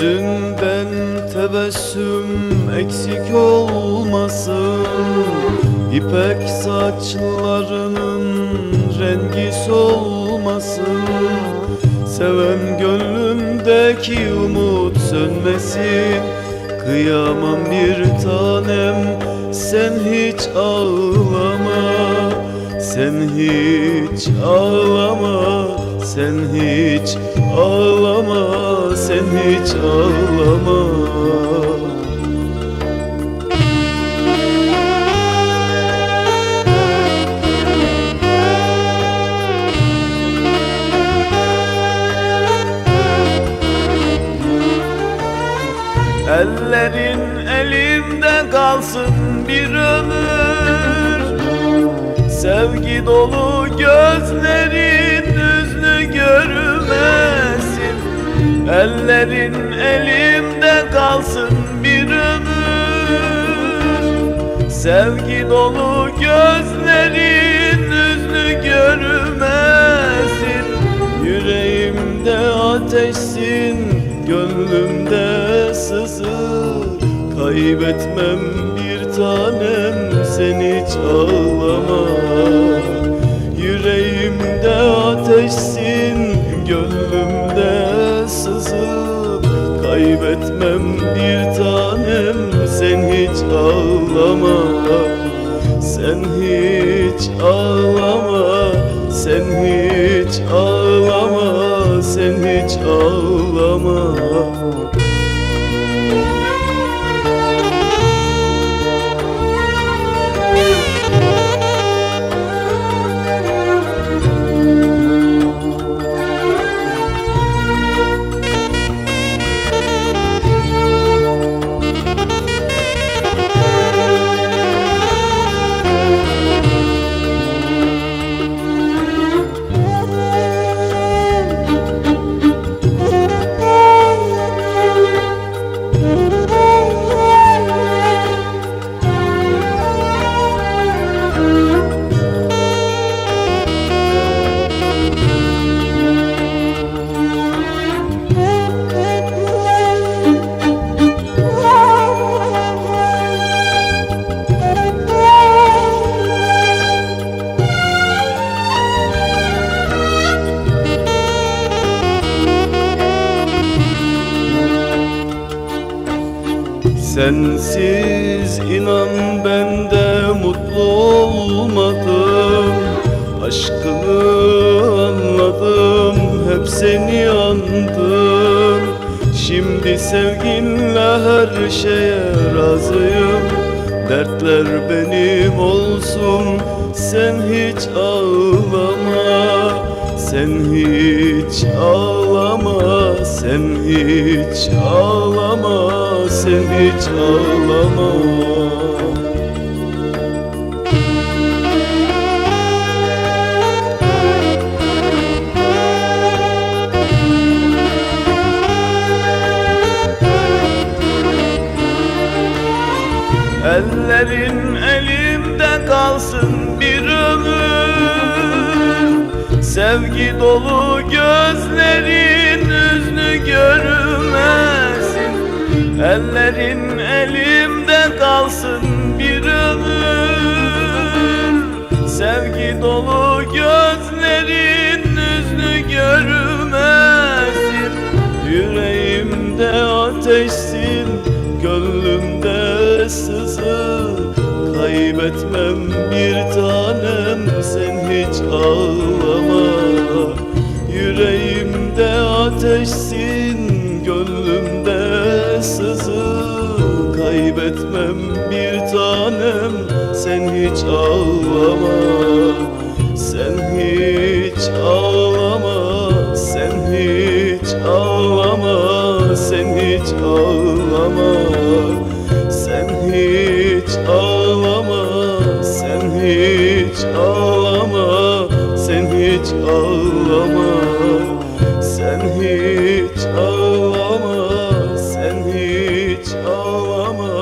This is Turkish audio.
Yüzünden tebessüm eksik olmasın. İpek saçlarının rengi solmasın. Seven gönlündeki umut sönmesin. Kıyamam bir tanem sen hiç ağlama. Sen hiç ağlama sen hiç ağlama Sen hiç ağlama. Ellerin elimde kalsın bir ömür. Sevgi dolu gözlerin hüznü görmesin Ellerin elimde kalsın bir ömür. Sevgi dolu gözlerin hüznü görmesin. Yüreğimde ateşsin Gönlümde sızır Kaybetmem bir tanem Sen hiç hiç ağlama. Sen hiç ağlama. Sen hiç ağlama. Sen hiç ağlama Sensiz inan ben de mutlu olmadım. Aşkını anladım hep seni andım. Şimdi sevginle her şeye razıyım. Dertler benim olsun sen hiç ağlama. Sen hiç ağlama Sen hiç ağlama Sen hiç Ellerin elimde kalsın bir ömür. Sevgi dolu gözlerin hüznü görmesin Ellerin elimde kalsın bir ömür. Sevgi dolu gözlerin hüznü görmesin. Yüreğimde ateşsin Gönlümde sızı Kaybetmem bir tanem Sen hiç ağlama. Yüreğimde ateşsin Gönlümde sızı etmem bir tanem Sen hiç ağlama. Sen hiç ağlama Sen hiç ağlama Sen hiç ağlama. Sen hiç ağlama Sen hiç ağlama Sen hiç ağlama. Sen hiç ağlama sen hiç ağlama.